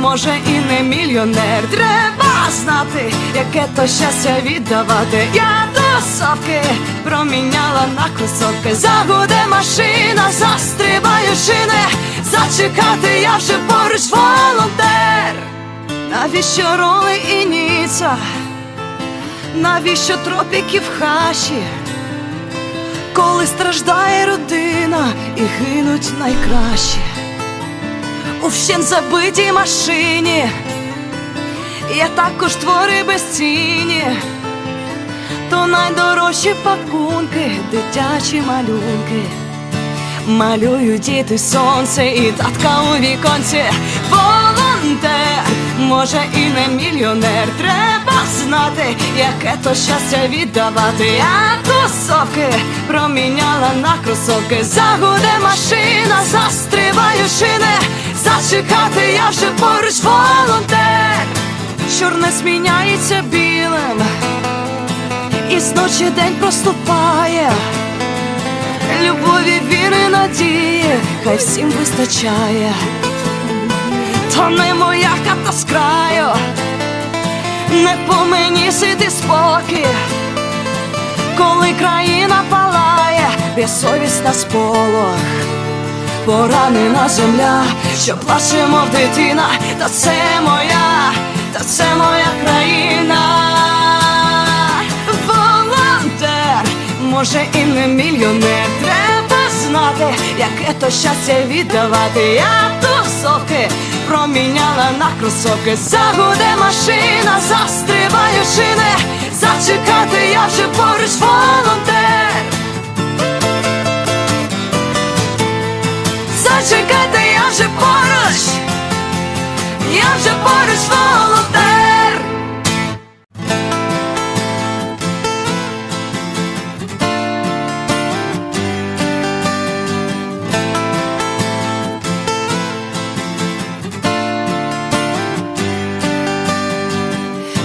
Може і не мільйонер. Треба знати, яке то щастя віддавати. Я до совки проміняла на кросовки. Загуде машина, застрибаю шини. Зачекати я вже поруч волонтер. Навіщо роли і ніца? Навіщо тропіки в хаші? Коли страждає родина і гинуть найкращі у вщен забитій машині, я також твори безцінні, то найдорожчі пакунки, дитячі малюнки. Малюю діти сонце і татка у віконці. Волонтер, може і не мільйонер. Треба знати, яке то щастя віддавати. Я тусовки проміняла на кросовки. Загуде машина, застрибаю шини. Зачекати я вже поруч волонтер. Чорне зміняється білим, і з ночі день проступає. Любові, віри, надії, хай всім вистачає, то не моя хата з краю, не по мені сити спокій, коли країна палає, безсовість на сполох, поранена земля, що плаче, мов дитина, та це моя, та це моя країна. Волонтер, може і не мільйонер, треба знати, яке то щастя віддавати. Я тусовки проміняла на кросовки. Загуде машина, застрибаю шини. Зачекати я вже поруч волонтер.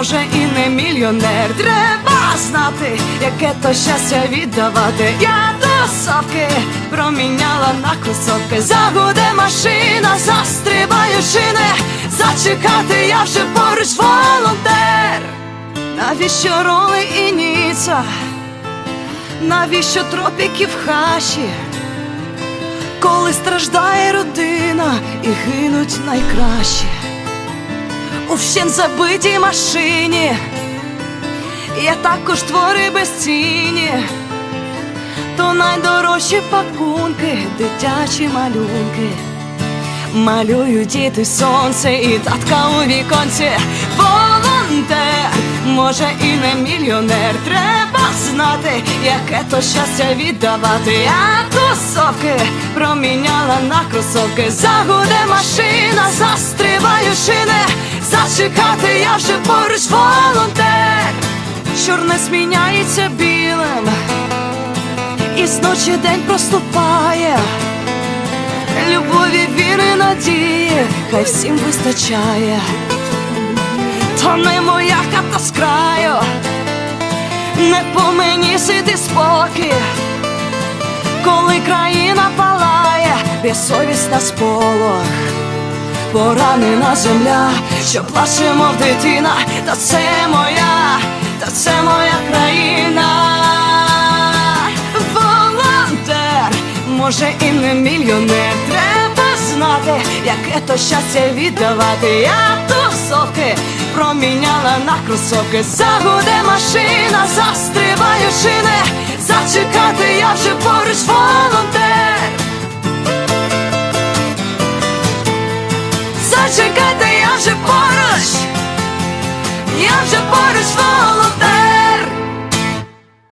Може і не мільйонер. Треба знати, яке то щастя віддавати. Я до совки проміняла на кросовки. Загуде машина, застрибаю шини. Зачекати я вже поруч волонтер. Навіщо роли і ніца? Навіщо тропіки в хаші? Коли страждає родина і гинуть найкращі у вщен забитій машині, я також твори безцінні, то найдорожчі пакунки, дитячі малюнки. Малюю діти сонце і татка у віконці. Волонтер, може і не мільйонер. Треба знати, яке то щастя віддавати. Я тусовки проміняла на кросовки. Загуде машина, застрибаю шини. Зачекати я вже поруч волонтер. Чорне зміняється білим, і з ночі день проступає. Любові, віри, надії, хай всім вистачає, то не моя хата з краю, не по мені сити спокій, коли країна палає, безсовість на сполох, поранена земля, що плаче, мов дитина, та це моя, та це моя країна. Волонтер, може і не мільйонер, треба знати. яке то щастя віддавати. Я тусовки проміняла на кросовки. Загуде машина, застрибаю шини. Зачекати я вже поруч волонтер. viaja para os fora.